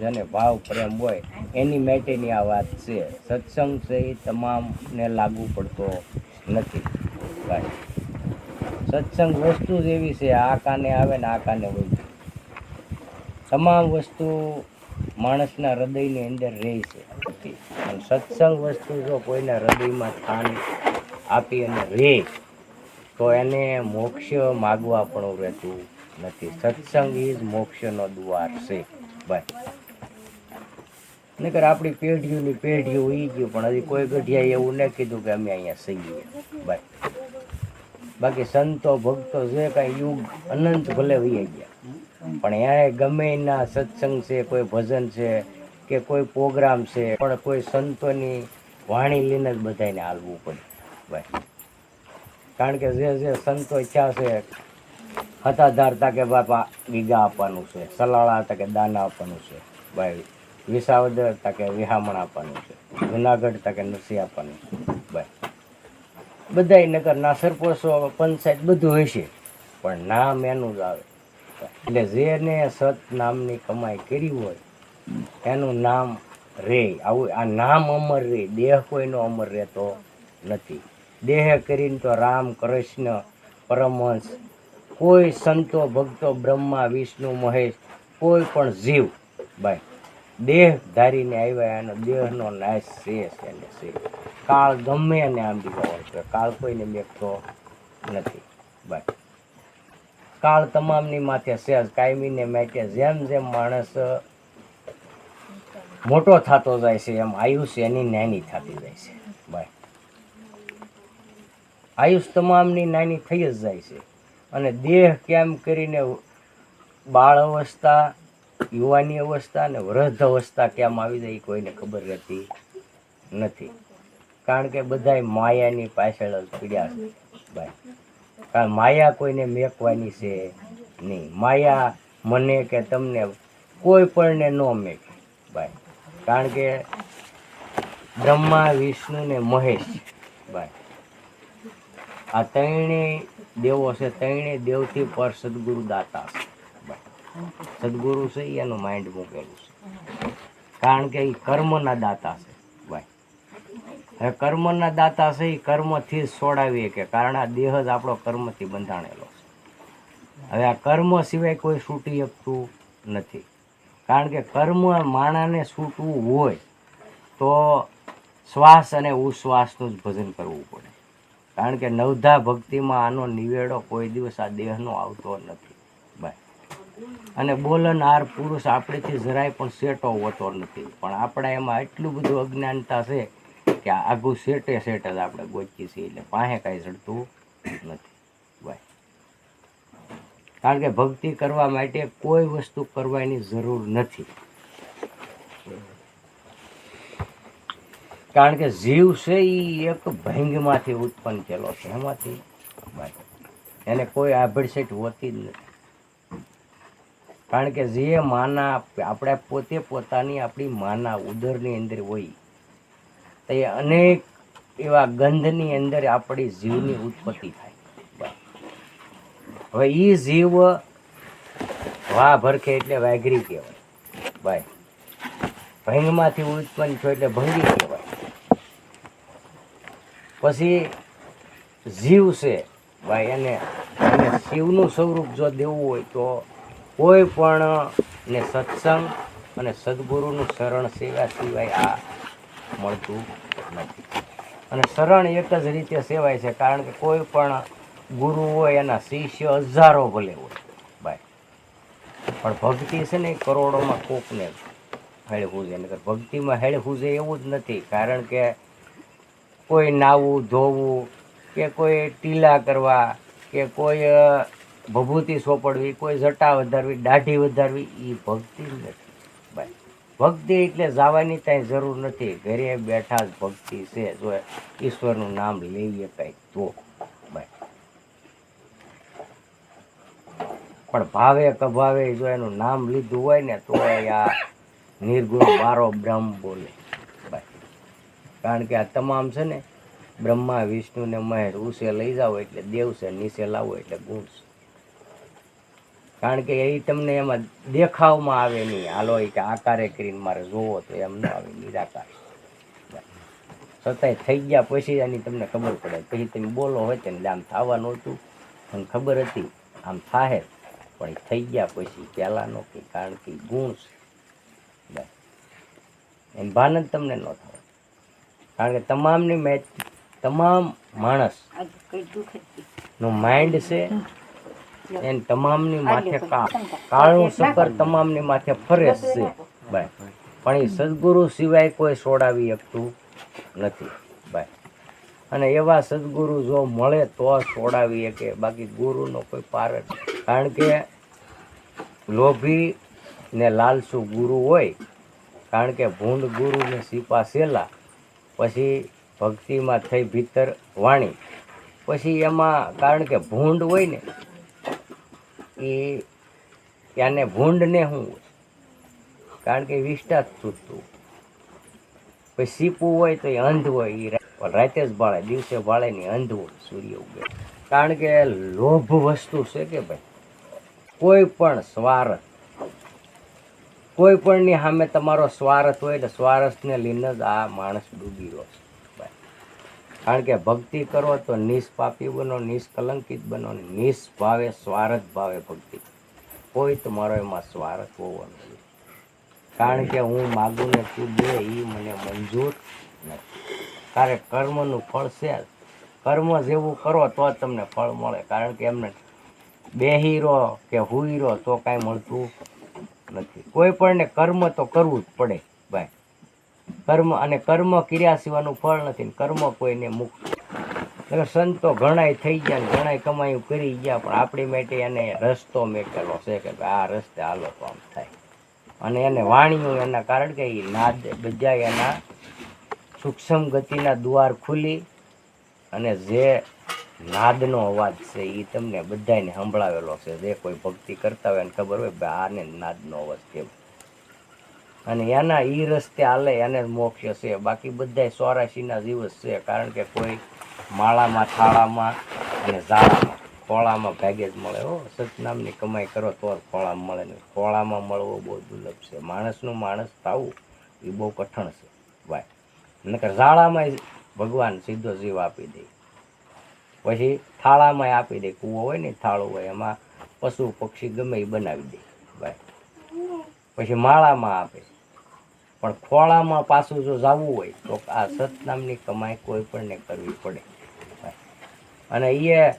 જેને ભાવ પ્રેમ હોય, એની માટેની આ વાત છે. સત્સંગ છે એ તમામને લાગુ પડતો નથી. ભાઈ, સત્સંગ વસ્તુ જ એવી છે, આ કાને આવે ને આ કાને હોય. તમામ વસ્તુ માણસના હૃદયની અંદર રહે છે. અને સત્સંગ વસ્તુ જો કોઈના હૃદયમાં સ્થાન આપી અને રહે તો એને મોક્ષ માગવા પણ રહેતું નથી. સત્સંગ ઇઝ મોક્ષનો દ્વાર છે. ભાઈ નકર આપણી પેઢીઓની પેઢીઓ ઉઈ ગયું, પણ હજી કોઈ ગઢિયાએ એવું ન કીધું કે અમે અહીંયા સહીએ. ભાઈ બાકી સંતો, ભક્તો જે કાંઈ યુગ અનંત ભલે વહી ગયા, પણ અહીંયા ગમે ના સત્સંગ છે, કોઈ ભજન છે, કે કોઈ પ્રોગ્રામ છે, પણ કોઈ સંતોની વાણી લઈને જ બધાને હાલવું પડે. ભાઈ કારણ કે જે જે સંતો ઈચ્છા છે હતા ધારતા કે બાપા ગીગા આપવાનું છે, સલાળા હતા કે દાના આપવાનું છે, ભાઈ. વિસાવદર તકે વિહામણ આપવાનું છે. જુનાગઢ તકે નરસિંહ આપવાનું છે. બસ. બધાય નગરના સરપંચો, પંચાયત બધું હશે પણ નામ એનું જ આવે. એટલે જેને સત નામની કમાઈ કરી હોય, એનું નામ રે. આવું આ નામ અમર રે. દેહ કોઈનો અમર રહેતો નથી. દેહ કરીને તો રામ, કૃષ્ણ, પરમહંસ, કોઈ સંતો, ભક્તો, બ્રહ્મા, વિષ્ણુ, મહેશ, કોઈ પણ જીવ. ભાઈ દેહ ધારીને આવ્યા એનો દેહનો નાશ છે એને છે. કાળ ગમે એને આંબી જવાનો કાળ કોઈને મેકતો નથી. બસ. કાળ તમામની માથે છે કાયમીને માટે જેમ જેમ માણસ મોટો થતો જાય છે, એમ આયુષ્ય એની નાની થતી જાય છે. બાય આયુષ તમામની નાની થઈ જ જાય છે. અને દેહ કેમ કરીને બાળ અવસ્થા યુવાની અવસ્થા અને વૃદ્ધ અવસ્થા કેમ આવી જાય કોઈને ખબર રહેતી નથી. કારણ કે બધા માયાની પાછળ પીડ્યા છે. ભાઈ કારણ માયા કોઈને મેકવાની છે નહીં. માયા મને કે તમને કોઈ પણને ન મેકે. ભાઈ કારણ કે બ્રહ્મા, વિષ્ણુ ને મહેશ. ભાઈ આ ત્રણેય દેવો છે. ત્રણેય દેવથી પર સદગુરુ દાતા છે. સદગુરુ છે, એનું માઇન્ડ મૂકેલું છે. કારણ કે એ કર્મના દાતા છે, ભાઈ. હવે કર્મના દાતા છે એ કર્મથી જ છોડાવીએ કે કારણ આ દેહ જ આપણો કર્મથી બંધાણેલો છે. હવે આ કર્મ સિવાય કોઈ છૂટી શકતું નથી. કારણ કે કર્મ માણાને છૂટવું હોય, તો શ્વાસ અને ઉશ્વાસનું જ ભજન કરવું પડે. કારણ કે નવધા ભક્તિમાં આનો નિવેડો કોઈ દિવસ આ દેહનો આવતો નથી. અને બોલનાર પુરુષ આપણેથી જરાય પણ સેટો હોતો નથી. પણ આપણા એમાં એટલું બધું અજ્ઞાનતા છે કે આઘું સેટે સેટ જ આપણે ગોચીએ છીએ એટલે પાસે કાંઈ ચડતું નથી. ભાઈ કારણ કે ભક્તિ કરવા માટે કોઈ વસ્તુ કરવાની જરૂર નથી. કારણ કે જીવ છે એ એક ભંગમાંથી ઉત્પન્ન થયેલો છે. એમાંથી એને કોઈ આભડસેટ હોતી જ નથી. કારણ કે જે માના આપણે પોતે પોતાની આપણી માના ઉદરની અંદર હોય, તો એ અનેક એવા ગંધની અંદર આપણી જીવની ઉત્પત્તિ થાય. હવે એ જીવ વાહ ભરખે એટલે વાઘરી કહેવાય. ભાઈ ભંગમાંથી ઉત્પન્ન થયો એટલે ભંગી કહેવાય. પછી જીવ છે, ભાઈ એને શિવનું સ્વરૂપ જો દેવું હોય તો કોઈ પણ ને સત્સંગ અને સદગુરુનું શરણ સેવા સિવાય આ મળતું નથી. અને શરણ એક જ રીતે સેવાય છે, કારણ કે કોઈ પણ ગુરુ હોય, એના શિષ્ય હજારો ભલે હોય. બાય. પણ ભક્તિ છે ને કરોડોમાં કોકને હેળવું છે નકર ભક્તિમાં હેળવું છે એવું જ નથી, કારણ કે કોઈ નાવું ધોવું કે કોઈ ટીલા કરવા કે કોઈ ભભૂતિ સોપડવી, કોઈ જટા વધારવી, દાઢી વધારવી એ ભક્તિ નથી. ભાઈ ભક્તિ એટલે જવાની કાંઈ જરૂર નથી. ઘરે બેઠા જ ભક્તિ છે. જો ઈશ્વરનું નામ લઈએ કાંઈ તો. બાય. પણ ભાવે કભાવે જો એનું નામ લીધું હોય ને, તો આ નિર્ગુણ બારો બ્રહ્મ બોલે. બાય. કારણ કે આ તમામ છે ને, બ્રહ્મા, વિષ્ણુ ને મહેર, ઉસે લઈ જાઓ એટલે દેવ છે, નીચે લાવો એટલે ગુણ છે. કારણ કે એ તમને એમાં દેખાવમાં આવે નહીં. હાલો કે આકારે કરીને મારે જોવો તો એમ ન આવે નિરાકાર. છતાંય થઈ ગયા પછી એની તમને ખબર પડે. પછી તમે બોલો હોય તેને આમ થવાનું હતું. અને ખબર હતી આમ થાહે. પણ એ થઈ ગયા પછી પહેલાંનો કે કારણ કે ગુણ છે. બસ. એમ ભાન જ તમને ન થાય. કારણ કે તમામની મેચ તમામ માણસનું માઇન્ડ છે. એને તમામની માથે કાળું સકર તમામની માથે ફરે છે. બાય. પણ એ સદગુરુ સિવાય કોઈ છોડાવી શકતું નથી. બાય. અને એવા સદગુરુ જો મળે તો છોડાવી શકે. બાકી ગુરુનો કોઈ પાર જ કારણ કે લોભી ને લાલસુ ગુરુ હોય કારણ કે ભૂંડ ગુરુને સીપા સેલા પછી ભક્તિમાં થઈ ભીતર વાણી પછી એમાં કારણ કે ભૂંડ હોય ને એ ત્યાંને ભૂંડને હોય કારણ કે વિષ્ટા જ છૂટતું પછી સીપું હોય તો એ અંધ હોય એ રાતે જ ભાળે દિવસે ભાળે ને અંધ હોય, સૂર્ય ઉગે કારણ કે લોભ વસ્તુ છે કે ભાઈ, કોઈ પણ સ્વાર્થ, કોઈ પણની સામે તમારો સ્વાર્થ હોય એટલે સ્વાર્થને લઈને જ આ માણસ ડૂબી રહ્યો છે. કારણ કે ભક્તિ કરો તો નિષ્પાપી બનો, નિષ્કલંકિત બનો નિષ્ભાવે, સ્વાર્થ ભાવે ભક્તિ. કોઈ તમારો એમાં સ્વાર્થ હોવો નથી. કારણ કે હું માગું ને તું દે એ મને મંજૂર નથી. તારે કર્મનું ફળ છે કર્મ જેવું કરો તો જ તમને ફળ મળે. કારણ કે એમને બેહી રહો કે હુઈ રહો તો કાંઈ મળતું નથી. કોઈ પણને કર્મ તો કરવું જ પડે, ભાઈ. કર્મ અને કર્મ ક્રિયા સિવાનું ફળ નથી કર્મ કોઈને મુક્ત. એટલે સંતો ઘણાય થઈ ગયા ને ઘણાય કમાયું, કરી ગયા, પણ આપણી માટે એને રસ્તો મેકેલો છે કે ભાઈ આ રસ્તે હાલો તો આમ થાય. અને એને વાણિયું એના કારણ કે એ નાદ બધા એના સૂક્ષ્મ ગતિના દ્વાર ખુલી અને જે નાદનો અવાજ છે એ તમને બધાને સંભળાવેલો છે. જે કોઈ ભક્તિ કરતા હોય એને ખબર હોય આને નાદનો અવાજ કેવો અને એના એ રસ્તે હાલે એને મોક્ષ છે બાકી બધાય ચોરાશીના દિવસ છે, કારણ કે કોઈ માળામાં, થાળામાં અને ઝાડામાં ખોળામાં ભાગે જ મળે. હો, સતનામની કમાઈ કરો તો જ ખોળામાં મળે ને ખોળામાં મળવો બહુ દુર્લભ છે. માણસનું માણસ થવું એ બહુ કઠણ છે, ભાઈ. નકર ઝાડામાં ભગવાન સીધો જીવ આપી દે. પછી થાળામાં આપી દે. કૂવો હોય ને થાળું હોય, એમાં પશુ પક્ષી ગમે એ બનાવી દે, ભાઈ. પછી માળામાં આપે. પણ ખોળામાં પાછું જો જવું હોય, તો આ સતનામની કમાઈ કોઈ પણને કરવી પડે. અને એ,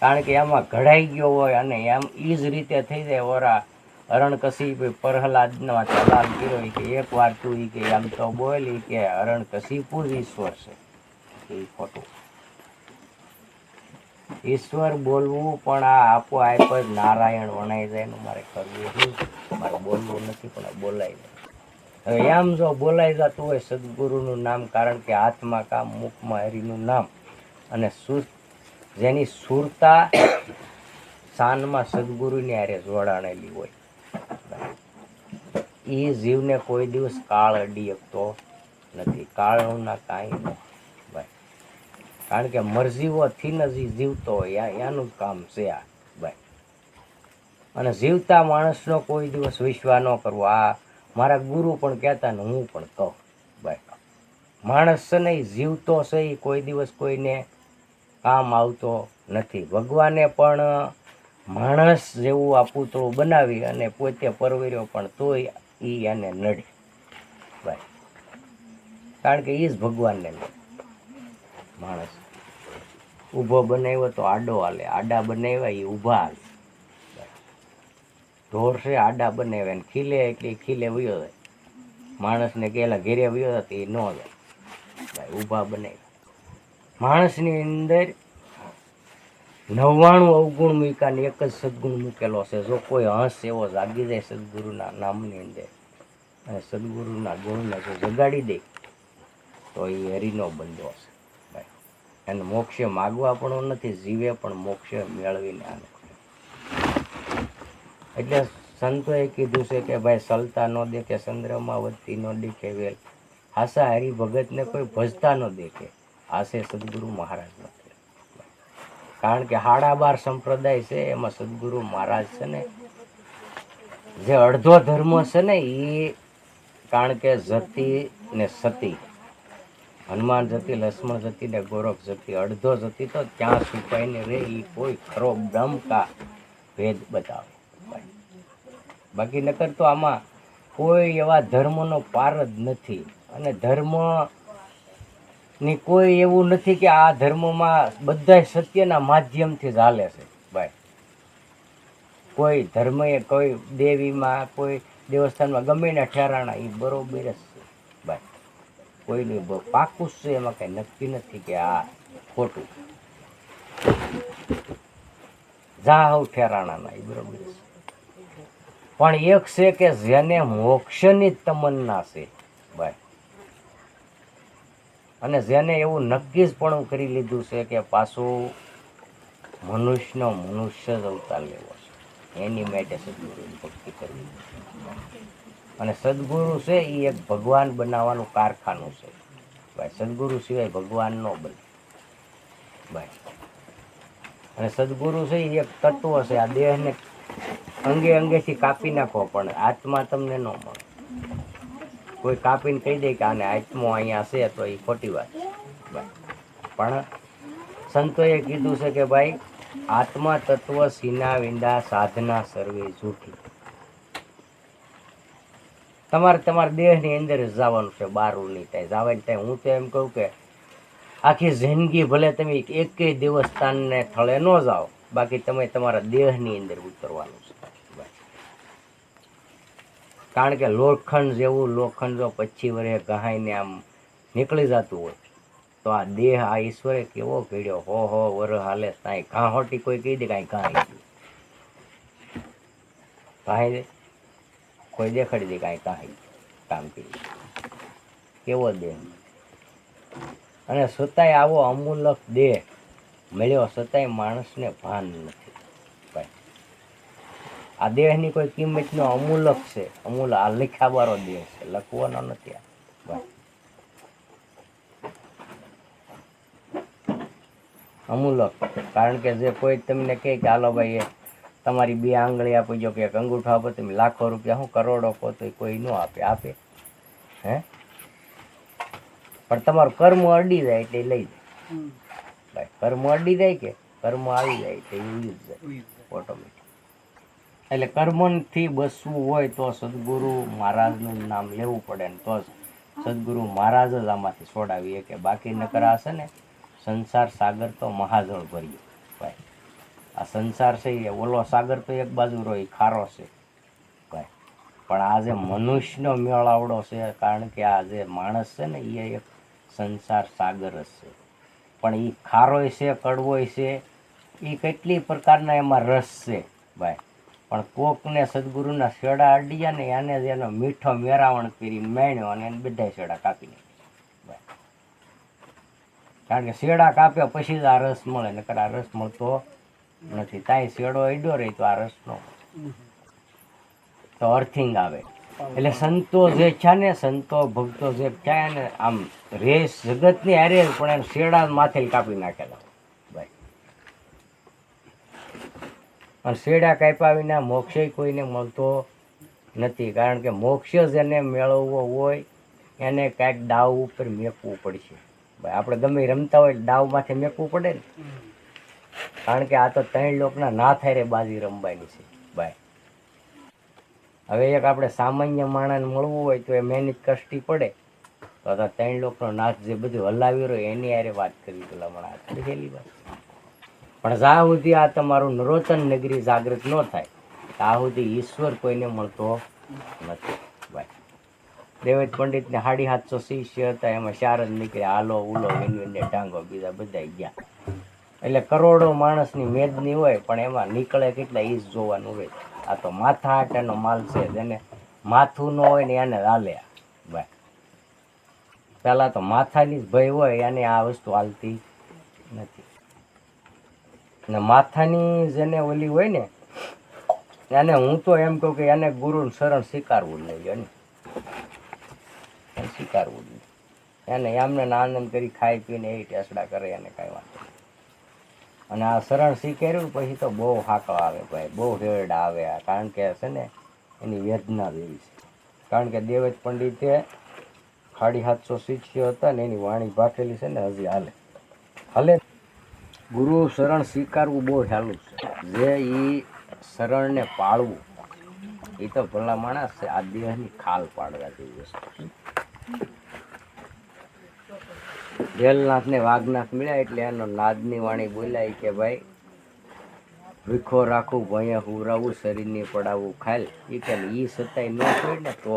કારણ કે એમાં ઘડાઈ ગયો હોય અને એમ એ જ રીતે થઈ જાય ઓરા હરણકશી ભાઈ પ્રહલાદનો ચલાલ કર્યો કે એક વાર તું એ કે એમ તો બોલ કે હરણ કશીપુ જ ઈશ્વર છે. એ ખોટું. ઈશ્વર બોલવું પણ આ આપો આપ જ નારાયણ વણાઈ જાય એનું મારે કરવું શું મારે બોલવું નથી પણ બોલાય જાય. એમ જો બોલાઈ જતું હોય સદગુરુનું નામ, કારણ કે હાથમાં કામ, મુખમાં હરિનું નામ. અને સુર જેની સુરતા શાનમાં સદગુરુની હારે જોડાણેલી હોય. એ જીવને કોઈ દિવસ કાળ અડી શકતો નથી. કાળના કાંઈ ન. કારણ કે મરજીઓથી નજી જીવતો હોય એનું કામ છે આ. ભાઈ, અને જીવતા માણસનો કોઈ દિવસ વિશ્વાસ ન કરવો. આ મારા ગુરુ પણ કહેતા ને હું પણ કહું બાય. માણસ છે ને જીવતો છે એ કોઈ દિવસ કોઈને કામ આવતો નથી. ભગવાને પણ માણસ જેવું આ પૂતળું બનાવી અને પોતે પરવર્યો પણ તોય એ એને નડે. બાય. કારણ કે એ જ ભગવાનને માણસ. ઊભો બનાવ્યો તો આડો હાલે. આડા બનાવ્યા એ ઊભા હાલે. ઢોર છે આડા બનાવ્યા ને ખીલે એટલે ખીલે વયો જાય. માણસને કેલા ઘેરે વયો તો એ ન જાય. ભાઈ, ઊભા બનાવ્યા માણસની અંદર નવ્વાણું અવગુણ મૂક્યા એક જ સદગુણ મૂકેલો છે. જો કોઈ હંસ એવો જાગી જાય સદગુરુના નામની અંદર અને સદગુરુના ગુણને જો જગાડી દે, તો એ હરિનો બંધો છે. એને મોક્ષે માગવા પણ નથી, જીવે પણ મોક્ષે મેળવીને આને એટલે સંતોએ કીધું છે કે ભાઈ, સલતા ન દેખે, ચંદ્રમાં વધતી ન દેખે, વેલ. આશા હરિભગતને કોઈ ભજતા ન દેખે. આશે સદગુરુ મહારાજ કારણ કે હાડા બાર સંપ્રદાય છે, એમાં સદગુરુ મહારાજ છે ને, જે અડધો ધર્મ છે ને એ કારણ કે જતી ને સતી. હનુમાન જતી, લક્ષ્મણ જતી ને ગોરખ જતી. અડધો જતી તો ત્યાં છુપાઈને રે એ કોઈ ખરો બ્રહ્મ કા ભેદ બતાવે. બાકી નકર તો આમાં કોઈ એવા ધર્મનો પાર જ નથી. અને ધર્મની કોઈ એવું નથી કે આ ધર્મમાં બધા સત્યના માધ્યમથી ચાલે છે, ભાઈ. કોઈ ધર્મ એ કોઈ દેવીમાં, કોઈ દેવસ્થાનમાં ગમે ને ઠેરાણા એ બરોબર જ છે, ભાઈ. કોઈનું પાકું છે, એમાં કંઈ નક્કી નથી કે આ ખોટું. જા હવ ઠેરાણાના એ બરોબર છે. પણ એક છે કે જેને મોક્ષની તમન્ના છે. બાય. અને જેને એવું નક્કી જ પણ કરી લીધું છે કે પાછું મનુષ્યનો મનુષ્ય જ અવતાર લેવો છે. એની માટે સદગુરુની ભક્તિ કરવી. અને સદગુરુ છે એ એક ભગવાન બનાવવાનું કારખાનું છે. ભાઈ સદગુરુ સિવાય ભગવાન ન બને. ભાઈ અને સદગુરુ છે એ એક તત્વ છે, આ દેહને અંગે અંગેથી કાપી નાખો, પણ આત્મા તમને ન મળે. કોઈ કાપીને કહી દે કે આને આત્મો અહીંયા છે, તો એ ખોટી વાત પણ સંતોએ કીધું છે કે ભાઈ, આત્મા તત્વ સીના વિંદા સાધના સર્વે જૂઠી. તમારે તમારા દેહની અંદર જ જવાનું છે, બારું નહીં થાય. જવાની થાય. હું તો એમ કહું કે આખી જિંદગી ભલે તમે એકેય દેવસ્થાનને થળે ન જાઓ બાકી તમે તમારા દેહની અંદર ઉતરવાનું છે. કારણ કે લોખંડ જેવું લોખંડ જો પચીસ વર્ષે ગહાઈને આમ નીકળી જતું હોય, તો આ દેહ આ ઈશ્વરે કેવો કીડ્યો હો હો, વર હાલે કાંઈ ઘાહોટી કોઈ કહી દે કાંઈ કાંઈ દે. કોઈ દેખાડી દે કાંઈ કાંઈ કામ કર્યું કેવો દેહ? અને છતાંય આવો અમૂલક દેહ. મળ્યો છતાંય માણસને ભાન નથી. આ દેહની કોઈ કિંમતનો અમૂલક છે. અમૂલ આ લખાવાળો દેહ છે. લખવાનો નથી આ. અમૂલક કારણ કે જે કોઈ તમને કહે કે, હાલો ભાઈ તમારી બે આંગળી આપી જો કે અંગૂઠો આપો, તમે લાખો રૂપિયા હું કરોડો કહો તો કોઈ ન આપે આપે. હે? પણ તમારું કર્મ અડી જાય એટલે લઈ જાય. કર્મ અડી જાય કે કર્મ આવી જાય એ ઉડી જાય ઓટોમેટિક એટલે કર્મથી બસવું હોય તો સદગુરુ મહારાજનું નામ લેવું પડે ને તો સદગુરુ મહારાજ જ આમાંથી છોડાવીએ કે બાકી નકર છે ને સંસાર સાગર તો મહાજળ ભર્યો ભાઈ. આ સંસાર છે એ ઓલો સાગર તો એક બાજુ રહ્યો ખારો છે ભાઈ. પણ આ જે મનુષ્યનો મેળાવડો છે કારણ કે આ જે માણસ છે ને એ એક સંસાર સાગર જ છે. પણ એ ખારોય છે કડવોય છે એ કેટલી પ્રકારના એમાં રસ છે, ભાઈ. પણ કોકને સદગુરુના શેડા અડ્યા ને એને જ એનો મીઠો મેરાવણ પીરી મેણ્યો અને એને બધા શેડા કાપી નાખ્યા કારણ કે શેડા કાપ્યા પછી જ આ રસ મળે, નકર આ રસ મળતો નથી. તાય શેડો અડ્યો રહી તો આ રસ નો તો અર્થિંગ આવે. એટલે સંતો જે છે ને, સંતો ભક્તો જે છે ને, આમ રેસ જગતની હારે પણ એને શેડા માથે કાપી નાખેલા. અને શેડા કાપ્યા વિના મોક્ષે કોઈને મળતો નથી, કારણ કે મોક્ષ જ એને મેળવવો હોય, એને કાંઈક દાવ ઉપર મેકવું પડશે. ભાઈ આપણે ગમે રમતા હોય દાવ માથે મેકવું પડે ને. કારણ કે આ તો ત્રણ લોકના ના થાય રે બાજી રમવાની છે. ભાઈ હવે એક આપણે સામાન્ય માણસને મળવું હોય તો એ મહેનત કષ્ટી પડે. તો આ ત્રણ લોકોનો નાથ જે બધું હલાવી રહ્યો, એની હારે વાત કરી પેલા મને આ થોડી સહેલી વાત. પણ જ્યાં સુધી આ તમારું નરોતન નગરી જાગૃત ન થાય, ત્યાં સુધી ઈશ્વર કોઈને મળતો નથી. ભાઈ દેવેદ પંડિતને સાડી સાતસો શિષ્ય હતા, એમાં શારદ નીકળ્યા. હાલો, ઉલો વિનવીને ટાંગો બીજા બધા ગયા. એટલે કરોડો માણસની મેદની હોય, પણ એમાં નીકળે કેટલા ઈશ જોવાનું હોય. આ તો માથા આટાનો માલ છે જેને માથું ન હોય ને એને હાલે ભાઈ પહેલાં તો માથાની જ ભય હોય એને આ વસ્તુ હાલતી નથી. ને માથાની જેને ઓલી હોય ને, એને હું તો એમ કહું કે એને ગુરુનું શરણ સ્વીકારવું જ નહીં, એને. એને સ્વીકારવું જ નહીં. એને એમને ને આનંદ કરી ખાઈ પીને એ ટેસડા કરે, એને કાંઈ વાંધો અને આ શરણ સ્વીકાર્યું પછી તો બહુ હાકળ આવે ભાઈ, બહુ રેડ આવે આ. કારણ કે છે ને, એની વેદના જેવી છે. કારણ કે દેવજ પંડિતે સાડી સાતસો શિષ્યો હતા ને એની વાણી ભાખેલી છે ને હજી હાલે. હાલે. ગુરુ શરણ સ્વીકારવું બહુ સહેલું છે. જે એ શરણને પાળવું એ તો ભલા માણસ છે, આ દેહની ખાલ પાડવા જેવી વસ્તુ જેલનાથને વાઘનાથ મળ્યા એટલે એનો નાદની વાણી બોલાય કે ભાઈ વિખો રાખવું ભઅહીંયા હુરાવું શરીરને પડાવવું ખાલ એ કે એ સતાય ન છોડ ને તો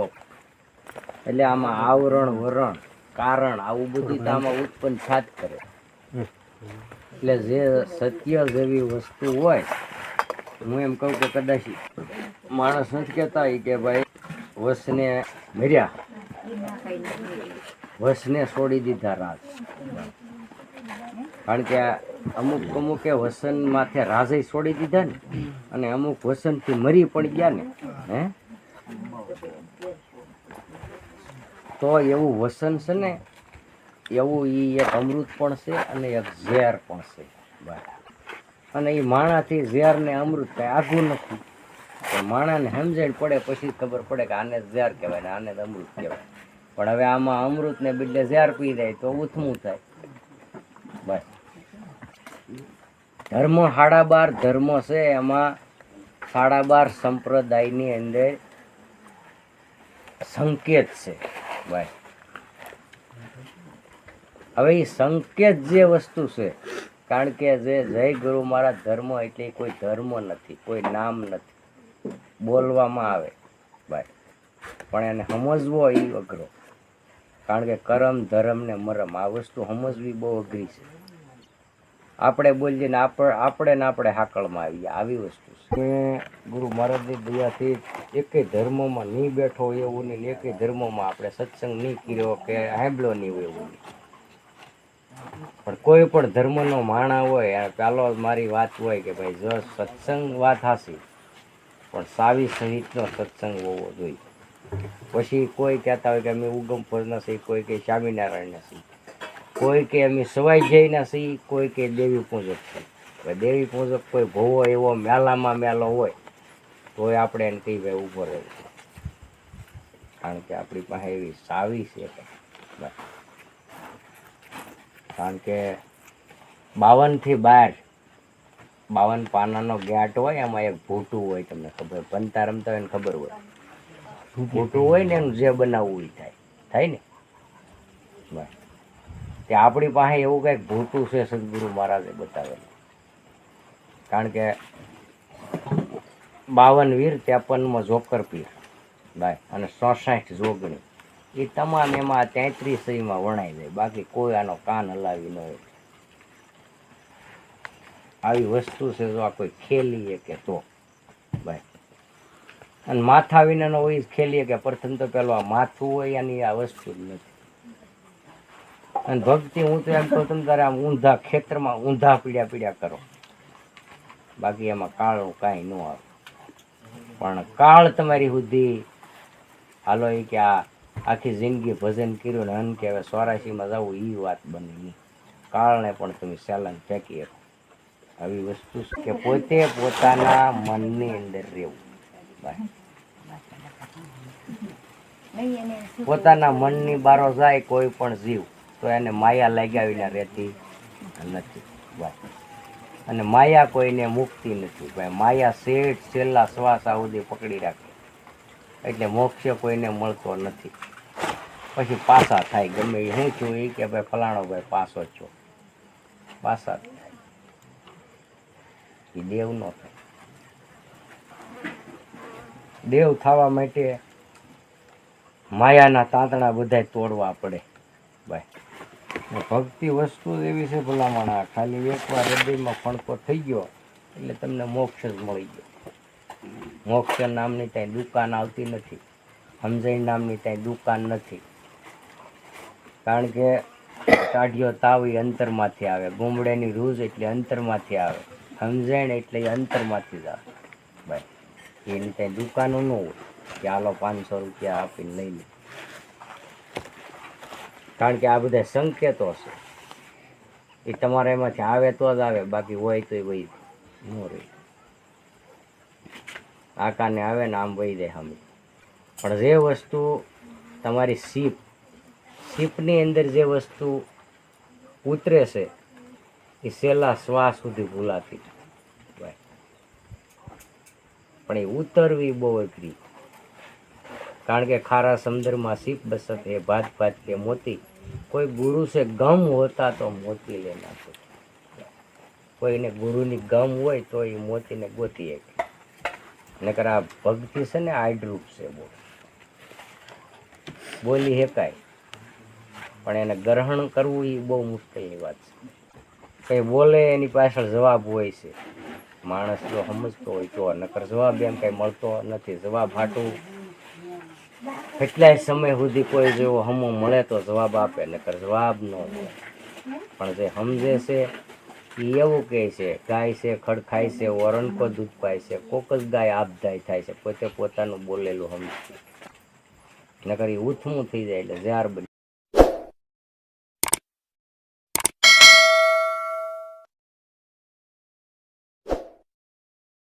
એટલે આમાં આવરણ, વરણ, કારણ, આવું બધું આમાં ઉત્પન્ન છાત કરે. એટલે જે સત્ય જેવી વસ્તુ હોય, હું એમ કહું કે કદાચ માણસ નથી કહેતા કે ભાઈ, વસને મર્યા. વસને છોડી દીધા રાજ. કારણ કે અમુક અમુકે વસન માથે રાજે છોડી દીધા ને, અને અમુક વસનથી મરી પણ ગયા ને, હે? તો એવું વસન છે ને, એવું એ એક અમૃત પણ છે અને એક ઝેર પણ છે. અને એ માણાથી ઝેર ને અમૃત કાંઈ આઘું નથી. માણાને સમજણ પડે, પછી ખબર પડે કે આને ઝેર કહેવાય ને આને અમૃત કહેવાય. પણ હવે આમાં અમૃતને બદલે ઝેર પી જાય તો ઉથમું થાય. બસ. ધર્મ સાડા બાર ધર્મ છે, એમાં સાડા બાર સંપ્રદાયની અંદર સંકેત છે. ભાઈ. હવે એ સંકેત જે વસ્તુ છે, કારણ કે જે જય ગુરુ મારા ધર્મ એટલે કોઈ ધર્મ નથી, કોઈ નામ નથી. બોલવામાં આવે, ભાઈ. પણ એને સમજવો એ અઘરો. કારણ કે કરમ ધર્મ ને મરમ, આ વસ્તુ સમજવી બહુ અઘરી છે. આપણે બોલીએ ને આપણે આપણે ને આપણે હાકળમાં આવીએ. આવી વસ્તુ છે. કે ગુરુ મહારાજની દયાથી એકેય ધર્મમાં નહીં બેઠો એવું નહીં એકેય ધર્મમાં આપણે સત્સંગ નહીં કર્યો કે સાંભળ્યો નહીં હોય એવું પણ કોઈ પણ ધર્મનો માણા હોય ચાલો મારી વાત હોય કે ભાઈ, જો સત્સંગ વાત હાસી પણ સાવી સહિતનો સત્સંગ હોવો જોઈએ. પછી કોઈ કહેતા હોય કે અમે ઉગમ ફરના છીએ, કોઈ કે સ્વામિનારાયણના છીએ. કોઈ કે અમે સવાઈ જઈના સી કોઈ કે દેવી પૂજક છે. દેવી પૂજક કોઈ ભોવો એવો મેલામાં મેલો હોય તોય આપણે એને કહી ભાઈ ઊભો રહેવું કારણ કે આપણી પાસે એવી સાવી છે કારણ કે બાવનથી બાર બાવન પાનાનો ગેટ હોય એમાં એક ભૂટું હોય તમને ખબર બનતા રમતા હોય ને ખબર હોય. ભૂટું હોય ને એનું જે બનાવવું એ થાય. થાય ને? બસ. તે આપણી પાસે એવું કંઈક ભૂટું છે સદગુરુ મહારાજે બતાવેલું. કારણ કે બાવન વીર, ત્રેપનમાં જોકર પીર, ભાઈ, અને સોસાઠ જોગણી. એ તમામ એમાં તેત્રીસમાં વણાઈ જાય. બાકી કોઈ આનો કાન હલાવી ન હોય. આવી વસ્તુ છે જો આ કોઈ ખેલીએ કે તો, ભાઈ. અને માથા વિનાનો હોય ખેલીએ કે પ્રથમ તો પેલો આ માથું હોય એની આ વસ્તુ જ નથી. અને ભક્તિ હું તો એમ કહું તમે તારે આમ ઊંધા ખેતરમાં ઊંધા પીડ્યા પીડ્યા કરો. બાકી એમાં કાળું કાંઈ ન આવે. પણ કાળ તમારી સુધી હાલો એ કે આ આખી જિંદગી ભજન કર્યું ને અન કે હવે ચોરાશીમાં જવું એ વાત બની નહીં કાળને પણ તમે સેલન ફેંકી શકો. આવી વસ્તુ કે પોતે પોતાના મનની અંદર રહેવું. બાય. પોતાના મનની બારો જાય કોઈ પણ જીવ. તો એને માયા લગાવીને રહેતી નથી ભાઈ અને માયા કોઈને મુક્તિ નથી ભાઈ માયા શેઠ છેલ્લા શ્વાસ સુધી પકડી રાખે. એટલે મોક્ષ કોઈને મળતો નથી. પછી પાસા થાય, ગમે એ હું છું એ કે ભાઈ ફલાણો ભાઈ પાસો છો. પાસા એ દેવ નો થાય. દેવ થવા માટે માયાના તાંતણા બધાય તોડવા પડે. ભાઈ. ભક્તિ વસ્તુ એવી છે ભલામણા. ખાલી એકવાર હૃદયમાં ફણકો થઈ ગયો એટલે તમને મોક્ષ જ મળી ગયો. મોક્ષ નામની ત્યાં દુકાન આવતી નથી. સમજણ નામની ત્યાં દુકાન નથી. કારણ કે કાઢ્યો તાવ એ અંતરમાંથી આવે. ગુમડેની રૂઝ એટલે અંતરમાંથી આવે. સમજણ એટલે એ અંતરમાંથી જ આવે. ભાઈ એની ત્યાં દુકાનો ન હોય. કે ચાલો પાંચસો રૂપિયા આપીને લઈ લે. કારણ કે આ બધા સંકેતો છે. એ તમારા એમાંથી આવે તો જ આવે, બાકી હોય તો એ વહી ન રહે. આ કાને આવે ને આમ વહી દે હમી પણ જે વસ્તુ તમારી સીપ સીપની અંદર જે વસ્તુ ઉતરે છે, એ છેલ્લા શ્વાસ સુધી ભૂલાતી. પણ એ ઉતરવી બહુ અઘરી. કારણ કે ખારા સમંદરમાં સીપ બસત એ ભાત ભાત કે મોતી. કોઈ ગુરુ છે ગમ હોતા તો મોતી લે નાખો કોઈને ગુરુની ગમ હોય તો એ મોતીને ગોતી શકે નકર આ ભક્તિ છે ને આડરૂપ છે બહુ બોલી શકાય. પણ એને ગ્રહણ કરવું એ બહુ મુશ્કેલની વાત છે. કંઈ બોલે એની પાછળ જવાબ હોય છે. માણસ જો સમજતો હોય તો, નકર જવાબ એમ કંઈ મળતો નથી. જવાબ હાટું કેટલાય સમય સુધી કોઈ જેવો હમો મળે તો જવાબ આપે, નકર જવાબ ન મળે. પણ જે સમજે છે એ એવું કહે છે, ગાય છે, ખડ ખાય છે વરણકો દૂધ પાય છે, કોક જ ગાય આપદાય થાય છે, પોતે પોતાનું બોલેલું સમજતું નકર એ ઉથમું થઈ જાય એટલે જ્યાર બની